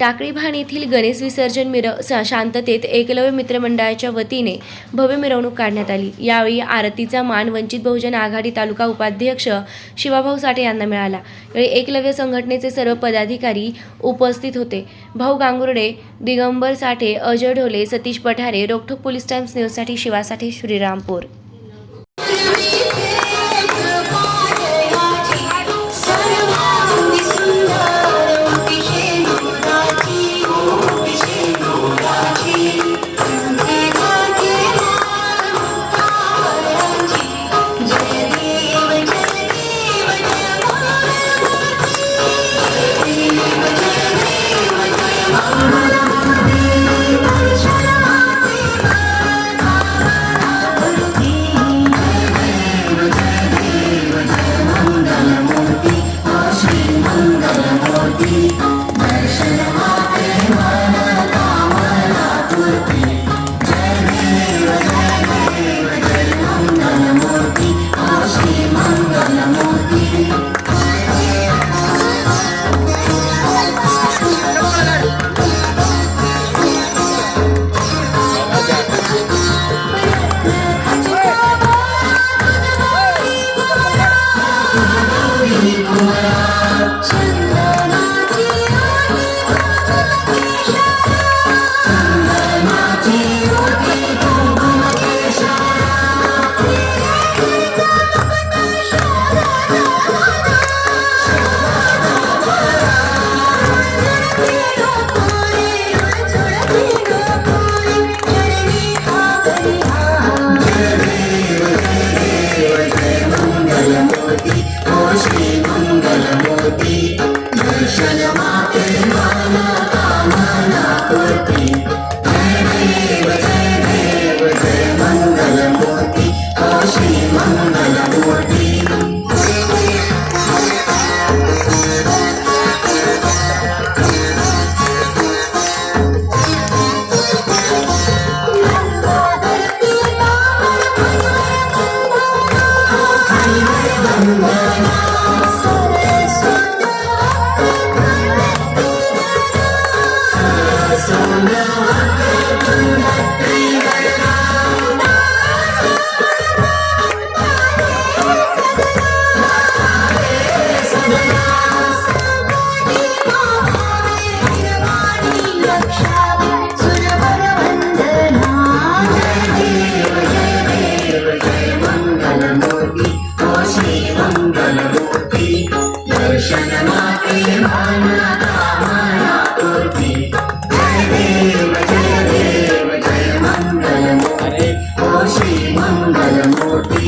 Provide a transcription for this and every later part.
टाकळीभान येथील गणेश विसर्जन मिर स- शांततेत एकलव्य मित्रमंडळाच्या वतीने भव्य मिरवणूक काढण्यात आली. यावेळी आरतीचा मान वंचित बहुजन आघाडी तालुका उपाध्यक्ष शिवाभाऊ साठे यांना मिळाला. यावेळी एकलव्य संघटनेचे सर्व पदाधिकारी उपस्थित होते. भाऊ गांगुर्डे दिगंबर साठे अजय ढोले सतीश पठारे रोखोक पोलीस टाइम्स न्यूजसाठी शिवासाठी श्रीरामपूर. I'll be मूर्ती ओ श्री मङ्गलमूर्ति दर्शय माते माना कामना पूर्ति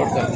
importa.